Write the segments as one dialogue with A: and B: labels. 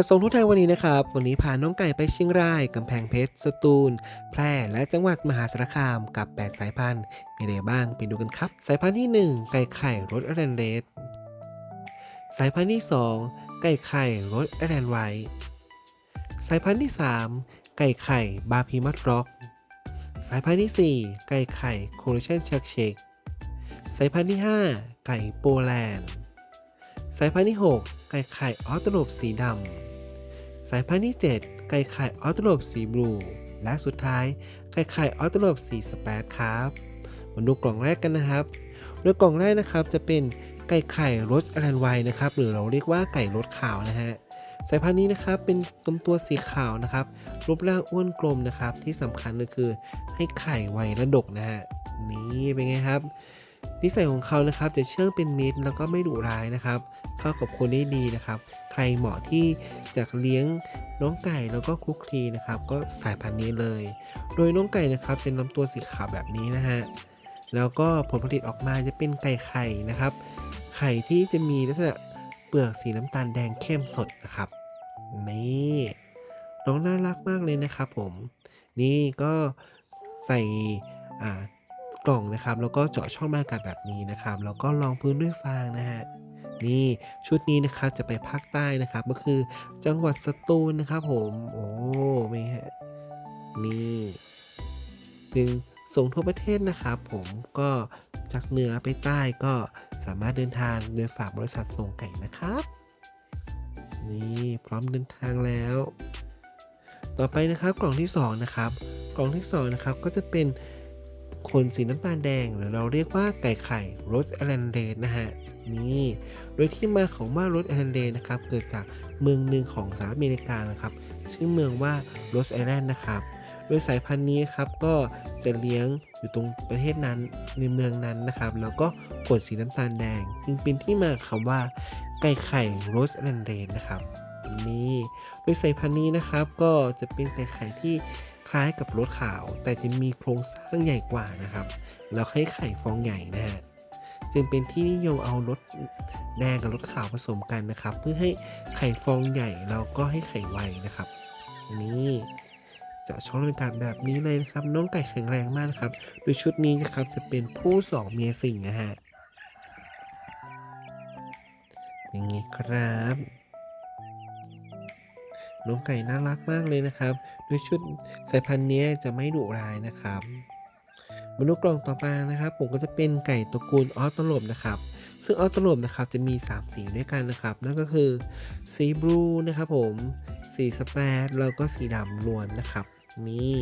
A: จากทรงทุกไทยวันนี้นะครับ วันนี้พาน้องไก่ไปเชียงราย กำแพงเพชร สตูล แพร่ และจังหวัดมหาสารคามกับ 8 สายพันธุ์ มีอะไรบ้างไปดูกันครับ สายพันธุ์ที่ 1 ไก่ไข่รสแอรนเรดสายพันธุ์ที่ 2 ไก่ไข่รสแอรนไวสายพันธุ์ที่ 3 ไก่ไข่บาพีมัดร็อก สายพันธุ์ที่ 4 ไก่ไข่โคเรชันชักเชกสายพันธุ์ที่ 5 ไก่โปแลนด์ สายพันธุ์ที่ 6 ไก่ไข่ออสโตรบสีดำ สายพันธุ์ที่ 7 ไก่ไข่ออสโตรบสีบลู และสุดท้าย ไก่ไข่ออสโตรบสีสเปดครับ มาดูกล่องแรกกันนะครับ โดยกล่องแรกนะครับจะเป็นไก่ไข่รสอรันไวน์นะครับ หรือเราเรียกว่าไก่รสขาวนะฮะ สายพันธุ์นี้นะครับเป็นลำตัวสีขาวนะครับ รูปร่างอ้วนกลมนะครับ ที่สำคัญก็คือให้ไข่ไวและดกนะฮะ นี่เป็นไงครับ นิสัยของเขานะครับจะเชื่องเป็นมิตรแล้วก็ไม่ดุร้ายนะครับ เข้ากับคนได้ดีนะครับ ใครเหมาะที่จะเลี้ยงน้องไก่แล้วก็คลุกคลีนะครับ ก็สายพันธุ์นี้เลย โดยน้องไก่นะครับเป็นลำตัวสีขาวแบบนี้นะฮะแล้วก็ผลผลิตออกมาจะเป็นไก่ไข่นะครับ ไข่ที่จะมีลักษณะเปลือกสีน้ำตาลแดงเข้มสดนะครับนี่น้องน่ารักมากเลยนะครับผม นี่ก็ใส่อ่า ล่องนะครับ แล้วก็เจาะช่องบรรยากาศแบบนี้นะครับ แล้วก็รองพื้นด้วยฟางนะฮะนี่ชุดนี้นะครับจะไปภาคใต้นะครับ ก็คือจังหวัดสตูลนะครับ ผมโอ้ไม่ฮะนี่ดึงส่งทั่วประเทศนะครับผมก็จากเหนือไปใต้ก็สามารถเดินทางโดยฝากบริษัทส่งไก่นะครับ นี่พร้อมเดินทางแล้ว ต่อไปนะครับกล่องที่สองนะครับ กล่องที่สองนะครับก็จะเป็น ขนสีน้ำตาลแดงหรือเราเรียกว่าไก่ไข่โรสแอลนเดนนะฮะนี่โดยที่มาของว่าโรสแอลนเดนนะครับเกิดจากเมืองหนึ่งของสหรัฐอเมริกานะครับชื่อเมืองว่าโรสไอลนด์นะครับโดยสายพันธุ์นี้ครับก็จะเลี้ยงอยู่ตรงประเทศนั้นในเมืองนั้นนะครับ แล้วก็ขนสีน้ำตาลแดง จึงเป็นที่มาคำว่าไก่ไข่โรสแอลนเดนนะครับนี่โดยสายพันธุ์นี้นะครับก็จะเป็นไก่ไข่ที่ คล้ายกับรถขาว แต่จะมีโครงสร้างใหญ่กว่านะครับ แล้วให้ไข่ฟองใหญ่นะฮะจึงเป็นที่นิยมเอารถแดงกับรถขาวผสมกันนะครับ เพื่อให้ไข่ฟองใหญ่แล้วก็ให้ไข่ไวนะครับ นี่จะช่องบรรยากาศแบบนี้เลยนะครับ น้องไก่แข็งแรงมากนะครับ โดยชุดนี้นะครับจะเป็นผู้สองเมียสิงนะฮะอย่างนี้ครับ น้องไก่น่ารักมากเลยนะครับโดยชุดสายพันธุ์นี้จะไม่ดุร้ายนะครับมาดูกล่องต่อไปนะครับ ผมก็จะเป็นไก่ตระกูลออสตโลบนะครับ ซึ่งออสตโลบนะครับจะมี 3 สีด้วยกันนะครับ นั่นก็คือสีบลูนะครับผมสีสเปรดแล้วก็สีดำล้วนนะครับนี่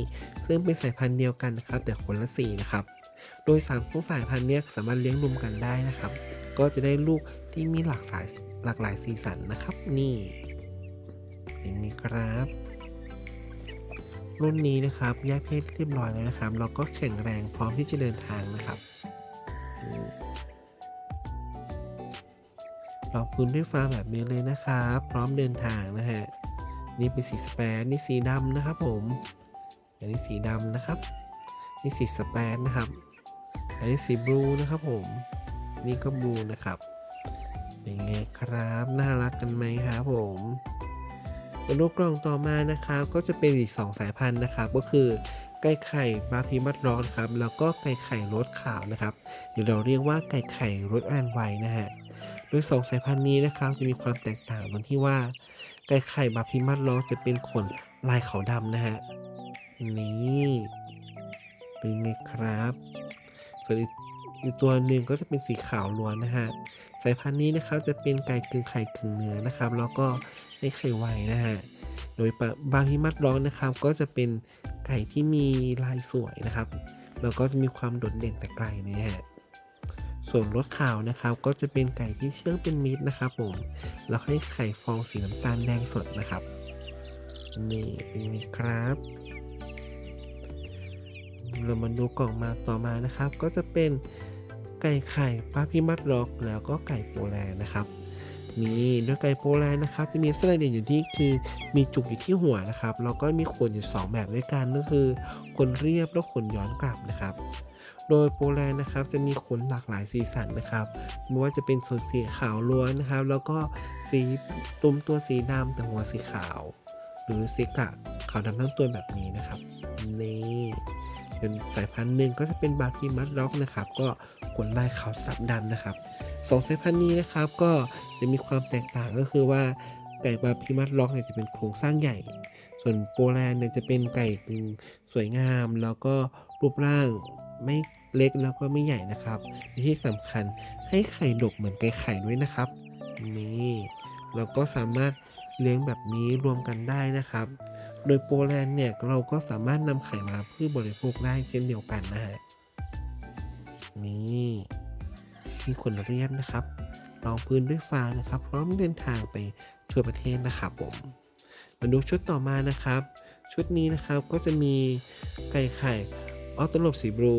A: ซึ่งเป็นสายพันธุ์เดียวกันนะครับ แต่คนละสีนะครับ โดยสามของสายพันธุ์นี้สามารถเลี้ยงรวมกันได้นะครับ ก็จะได้ลูกที่มีหลากสายหลากหลายสีสันนะครับ นี่ อย่างนี้ครับ รุ่นนี้นะครับแยกเพศเรียบร้อยแล้วนะครับแล้วก็แข็งแรงพร้อมที่จะเดินทางนะครับรองพื้นด้วยฟ้าแบบนี้เลยนะครับ พร้อมเดินทางนะฮะนี่เป็นสีสเปรดนี่สีดำนะครับผม อันนี้สีดำนะครับ นี่สีสเปรดนะครับ อันนี้สีบลูนะครับผม นี่ก็บลูนะครับ เป็นไงครับ น่ารักกันไหมครับผม รูปกล่องต่อมานะครับก็จะเป็นอีก 2 สายพันธุ์นะครับก็คือไก่ไข่บาพีมัดร้อนครับแล้วก็ไก่ไข่รสขาวนะครับหรือเราเรียกว่าไก่ไข่รสแอนไวนะฮะโดย 2 สายพันธุ์นี้นะครับจะมีความแตกต่างตรงที่ว่า ไก่ไข่บาพีมัดร้อนจะเป็นขนลายขาวดำนะฮะนี่เป็นไงครับส่วนอีก ตัวหนึ่งก็จะเป็นสีขาวล้วนนะฮะสายพันธุ์นี้นะครับจะเป็นไก่กึ่งไข่กึ่งเนื้อนะครับ แล้วก็ไม่ไข่ไวนะฮะโดยบางพิมัดร้อนนะครับ ก็จะเป็นไก่ที่มีลายสวยนะครับแล้วก็จะมีความโดดเด่นแต่ไกลนะฮะส่วนรสขาวนะครับ ก็จะเป็นไก่ที่เชื่องเป็นมิตรนะครับผมแล้วให้ไข่ฟองสีน้ำตาลแดงสดนะครับนี่เป็นไงครับเรามาดูกล่องมาต่อมานะครับ ก็จะเป็น ไก่ไข่ป้าพิมัดร็อกแล้วก็ไก่โปแลนด์นะครับนี่ด้วยไก่โปแลนด์นะครับ จะมีลักษณะเด่นอยู่ที่คือมีจุกอยู่ที่หัวนะครับแล้วก็มีขนอยู่ 2 แบบด้วยกันก็คือขนเรียบแล้วขนย้อนกลับนะครับ โดยโปแลนด์นะครับจะมีขนหลากหลายสีสันนะครับไม่ว่าจะเป็นส่วนสีขาวล้วนนะครับ แล้วก็สีตุมตัวสีดำแต่หัวสีขาว หรือสีกะขาวดำทั้งตัวแบบนี้นะครับนี่ เป็นสายพันธุ์หนึ่งก็จะเป็นบาร์พีมัดร็อกนะครับ ก็ขนลายขาวสลับดำนะครับสองสายพันธุ์นี้นะครับก็จะมีความแตกต่างก็คือว่าไก่บาร์พีมัดร็อกเนี่ยจะเป็นโครงสร้างใหญ่ ส่วนโปแลนด์เนี่ยจะเป็นไก่กึ่งสวยงาม แล้วก็รูปร่างไม่เล็กแล้วก็ไม่ใหญ่นะครับที่สำคัญให้ไข่ดกเหมือนไก่ไข่ด้วยนะครับนี่เราก็สามารถเลี้ยงแบบนี้รวมกันได้นะครับ โดยโปแลนด์เนี่ยเราก็สามารถนำไข่มาเพื่อบริโภคได้เช่นเดียวกันนะฮะนี่มีขนเรียบนะครับรองพื้นด้วยฟางนะครับ พร้อมเดินทางไปทั่วประเทศนะครับผมมาดูชุดต่อมานะครับ ชุดนี้นะครับก็จะมีไก่ไข่ออโตโลบสีบลู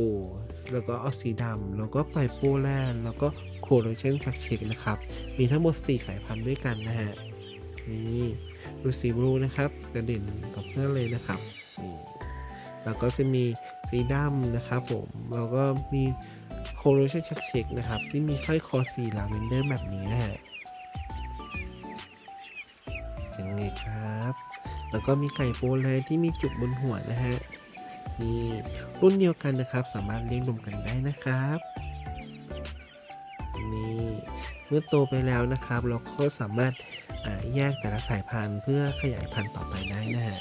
A: แล้วก็ออสสีดำแล้วก็ไปโปแลนด์แล้วก็โคโรเชนชักเช็กนะครับ มีทั้งหมด 4 สายพันธุ์ด้วยกันนะฮะนี่ ดูสีบลูนะครับกระเด่นกับเพื่อนเลยนะครับแล้วก็จะมีสีดำนะครับผมแล้วก็มีโคโรเชนชักเช็กนะครับ ที่มีสร้อยคอสีลาเวนเดอร์แบบนี้นะฮะยังไงครับ แล้วก็มีไก่โปแลนที่มีจุกบนหัวนะฮะนี่รุ่นเดียวกันนะครับ สามารถเลี้ยงรวมกันได้นะครับ เมื่อโตไปแล้วนะครับ เราก็สามารถแยกแต่ละสายพันธุ์ เพื่อขยายพันธุ์ต่อไปได้นะฮะ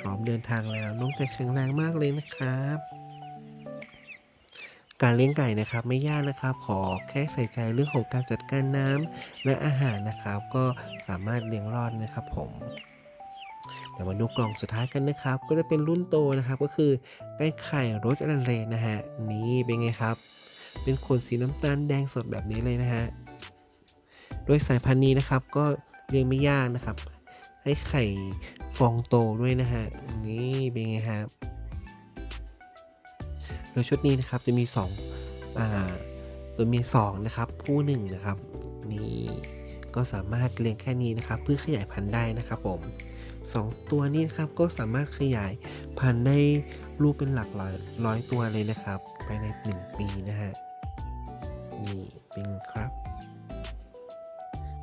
A: พร้อมเดินทางแล้วน้องไก่แข็งแรงมากเลยนะครับ การเลี้ยงไก่นะครับไม่ยากนะครับ ขอแค่ใส่ใจเรื่องของการจัดการน้ำและอาหารนะครับ ก็สามารถเลี้ยงรอดนะครับผมเดี๋ยวมาดูกล่องสุดท้ายกันนะครับ ก็จะเป็นรุ่นโตนะครับ ก็คือไก่ไข่โรสแอนเรนะฮะนี่เป็นไงครับ เป็นขนสีน้ำตาลแดงสดแบบนี้เลยนะฮะ โดยสายพันธุ์นี้นะครับก็เลี้ยงไม่ยากนะครับ ให้ไข่ฟองโตด้วยนะฮะ นี่เป็นไงครับ โดยชุดนี้นะครับจะมี2อ่าตัวเมีย2นะครับ ผู้หนึ่งนะครับนี่ก็สามารถเลี้ยงแค่นี้นะครับ เพื่อขยายพันธุ์ได้นะครับผมสองตัวนี้นะครับก็สามารถขยายพันธุ์ได้ ลูกเป็นหลักร้อยร้อยตัวเลยนะครับ ภายใน 1 ปีนะฮะ นี่เป็นครับ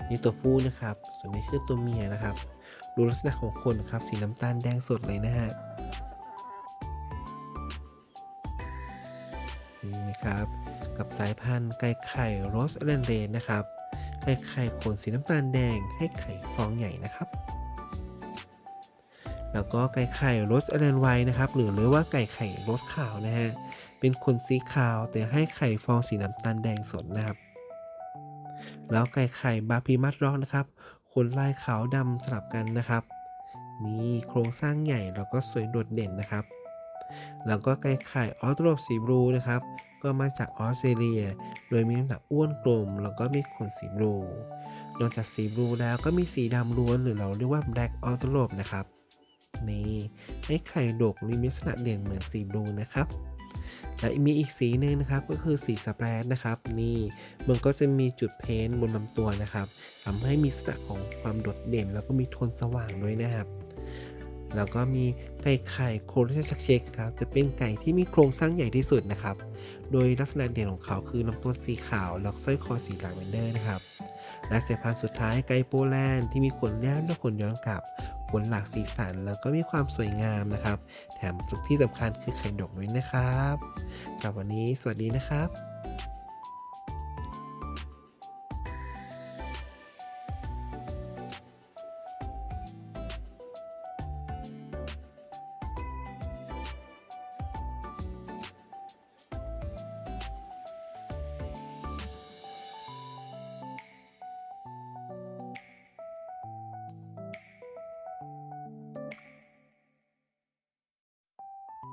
A: นี่ตัวผู้นะครับ ส่วนนี้คือตัวเมียนะครับ ดูลักษณะของคนนะครับ สีน้ำตาลแดงสดเลยนะฮะ นี่นะครับ กับสายพันธุ์ไก่ไข่โรสแลนเรนนะครับ ไก่ไข่ขนสีน้ำตาลแดงให้ไข่ฟองใหญ่นะครับ แล้วก็ไก่ไข่รสแลนไวนะครับหรือเรียกว่าไก่ไข่รสขาวนะฮะเป็นขนสีขาวแต่ให้ไข่ฟองสีน้ำตาลแดงสดนะครับแล้วไก่ไข่บาพีมัดร็อกนะครับขนลายขาวดำสลับกันนะครับมีโครงสร้างใหญ่แล้วก็สวยโดดเด่นนะครับ แล้วก็ไก่ไข่ออสโตรบสีบลูนะครับ ก็มาจากออสเตรเลีย โดยมีน้ำหนักอ้วนกลม แล้วก็มีขนสีบลูนอกจากสีบลูแล้วก็มีสีดำล้วนหรือเราเรียกว่าแบล็กออสโตรบนะครับ นี่ให้ไข่ดกมีลักษณะเด่นเหมือนสีบลูนะครับและมีอีกสีหนึ่งนะครับก็คือสีสเปรดนะครับ นี่มันก็จะมีจุดเพ้นท์บนลำตัวนะครับทำให้มีลักษณะของความโดดเด่น แล้วก็มีโทนสว่างด้วยนะครับแล้วก็มีไก่ไข่โครนชักเช็คครับ จะเป็นไก่ที่มีโครงสร้างใหญ่ที่สุดนะครับ โดยลักษณะเด่นของเขาคือลำตัวสีขาวแล้วสร้อยคอสีลาเวนเดอร์นะครับ และสายพันธุ์สุดท้ายไก่โปแลนด์ที่มีขนแย้มและขนย้อนกลับ บนหลากสีสันแล้วก็มีความสวยงามนะครับ แถมจุดที่สำคัญคือไข่ดกด้วยนะครับสำหรับวันนี้สวัสดีนะครับ